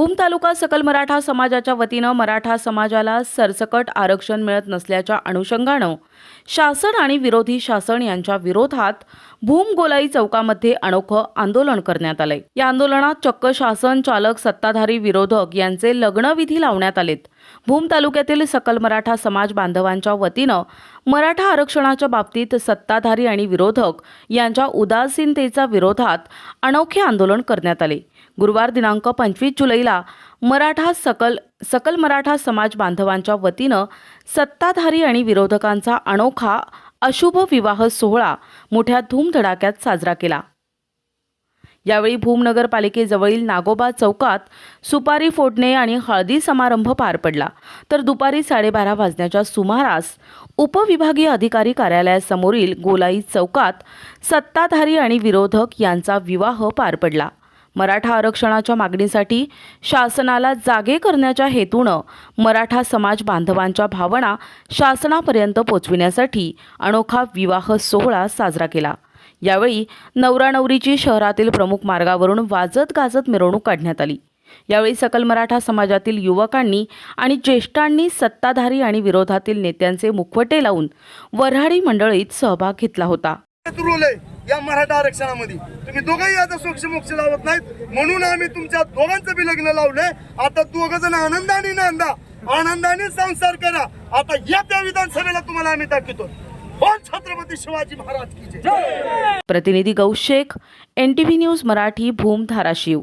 भूम तालुका सकल मराठा समाजाच्या वतीनं मराठा समाजाला सरसकट आरक्षण मिळत नसल्याच्या अनुषंगानं शासन आणि विरोधी शासन यांच्या विरोधात भूम गोलाई चौकामध्ये अनोखं आंदोलन करण्यात आलंय. या आंदोलनात चक्क शासन चालक सत्ताधारी विरोधक यांचे लग्नविधी लावण्यात आलेत. भूम तालुक्यातील सकल मराठा समाज बांधवांच्या वतीनं मराठा आरक्षणाच्या बाबतीत सत्ताधारी आणि विरोधक यांच्या उदासीनतेच्या विरोधात अनोखे आंदोलन करण्यात आले. गुरुवार दिनांक पंचवीस जुलैला मराठा सकल सकल मराठा समाज बांधवांच्या वतीनं सत्ताधारी आणि विरोधकांचा अनोखा अशुभ विवाह सोहळा मोठ्या धूमधडाक्यात साजरा केला. यावेळी भूम नगरपालिकेजवळील नागोबा चौकात सुपारी फोडणे आणि हळदी समारंभ पार पडला. तर दुपारी साडेबारा वाजण्याच्या सुमारास उपविभागीय अधिकारी कार्यालयासमोरील गोलाई चौकात सत्ताधारी आणि विरोधक यांचा विवाह पार पडला. मराठा आरक्षणाच्या मागणीसाठी शासनाला जागे करण्याच्या हेतूनं मराठा समाज बांधवांच्या भावना शासनापर्यंत पोचविण्यासाठी अनोखा विवाह सोहळा साजरा केला. यावेळी नवरा नवरीची शहरातील प्रमुख मार्गावरून वाजत गाजत मिरवणूक काढण्यात आली. यावेळी सकल मराठा समाजातील युवकांनी आणि ज्येष्ठांनी सत्ताधारी आणि विरोधातील नेत्यांचे मुखवटे लावून वऱ्हाडी मंडळीत सहभाग घेतला होता. या मराठा आरक्षणामध्ये. तुम्ही दोघंही आता सोक्ष मोक्ष लावत नाहीत. म्हणून आम्ही तुमच्या दोघांचं बी लग्न लावलंय आता दोघ जण आनंदाने नांदा. आनंदाने संसार करा. आता या त्या विधानसभेला तुम्हाला आम्ही दाखवतो. छत्रपती शिवाजी महाराज प्रतिनिधी Gaush N T V news Marathi Bhoom Dharashiv.